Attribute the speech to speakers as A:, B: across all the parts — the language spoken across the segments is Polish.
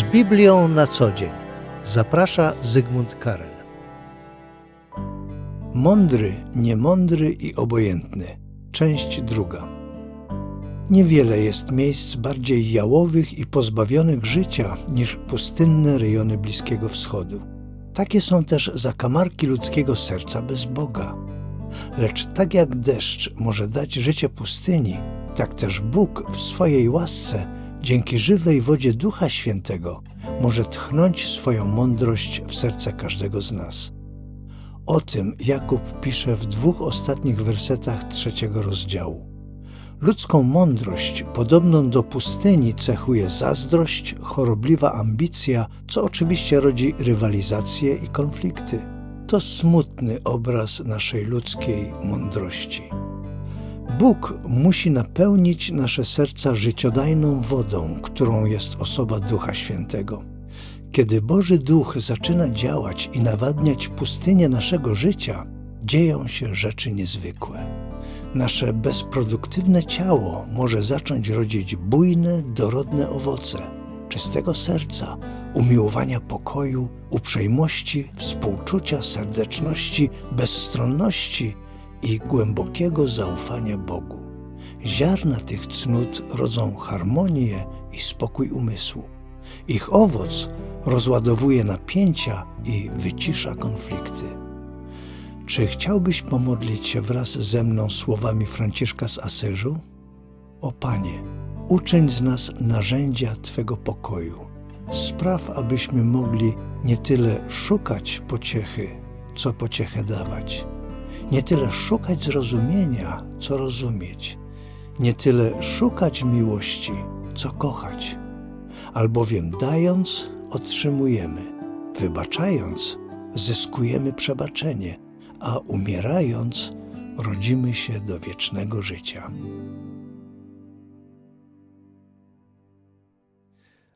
A: Z Biblią na co dzień. Zaprasza Zygmunt Karel.
B: Mądry, niemądry i obojętny. Część druga. Niewiele jest miejsc bardziej jałowych i pozbawionych życia niż pustynne rejony Bliskiego Wschodu. Takie są też zakamarki ludzkiego serca bez Boga. Lecz tak jak deszcz może dać życie pustyni, tak też Bóg w swojej łasce, dzięki żywej wodzie Ducha Świętego, może tchnąć swoją mądrość w serce każdego z nas. O tym Jakub pisze w dwóch ostatnich wersetach trzeciego rozdziału. Ludzką mądrość, podobną do pustyni, cechuje zazdrość, chorobliwa ambicja, co oczywiście rodzi rywalizacje i konflikty. To smutny obraz naszej ludzkiej mądrości. Bóg musi napełnić nasze serca życiodajną wodą, którą jest osoba Ducha Świętego. Kiedy Boży Duch zaczyna działać i nawadniać pustynię naszego życia, dzieją się rzeczy niezwykłe. Nasze bezproduktywne ciało może zacząć rodzić bujne, dorodne owoce czystego serca, umiłowania pokoju, uprzejmości, współczucia, serdeczności, bezstronności i głębokiego zaufania Bogu. Ziarna tych cnót rodzą harmonię i spokój umysłu. Ich owoc rozładowuje napięcia i wycisza konflikty. Czy chciałbyś pomodlić się wraz ze mną słowami Franciszka z Asyżu? O Panie, uczyń z nas narzędzia Twego pokoju. Spraw, abyśmy mogli nie tyle szukać pociechy, co pociechę dawać. Nie tyle szukać zrozumienia, co rozumieć. Nie tyle szukać miłości, co kochać. Albowiem dając, otrzymujemy. Wybaczając, zyskujemy przebaczenie, a umierając, rodzimy się do wiecznego życia.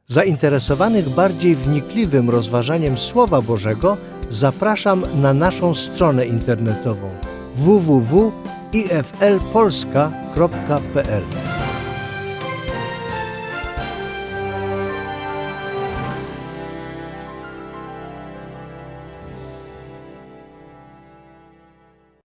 A: Zainteresowanych bardziej wnikliwym rozważaniem Słowa Bożego zapraszam na naszą stronę internetową www.iflpolska.pl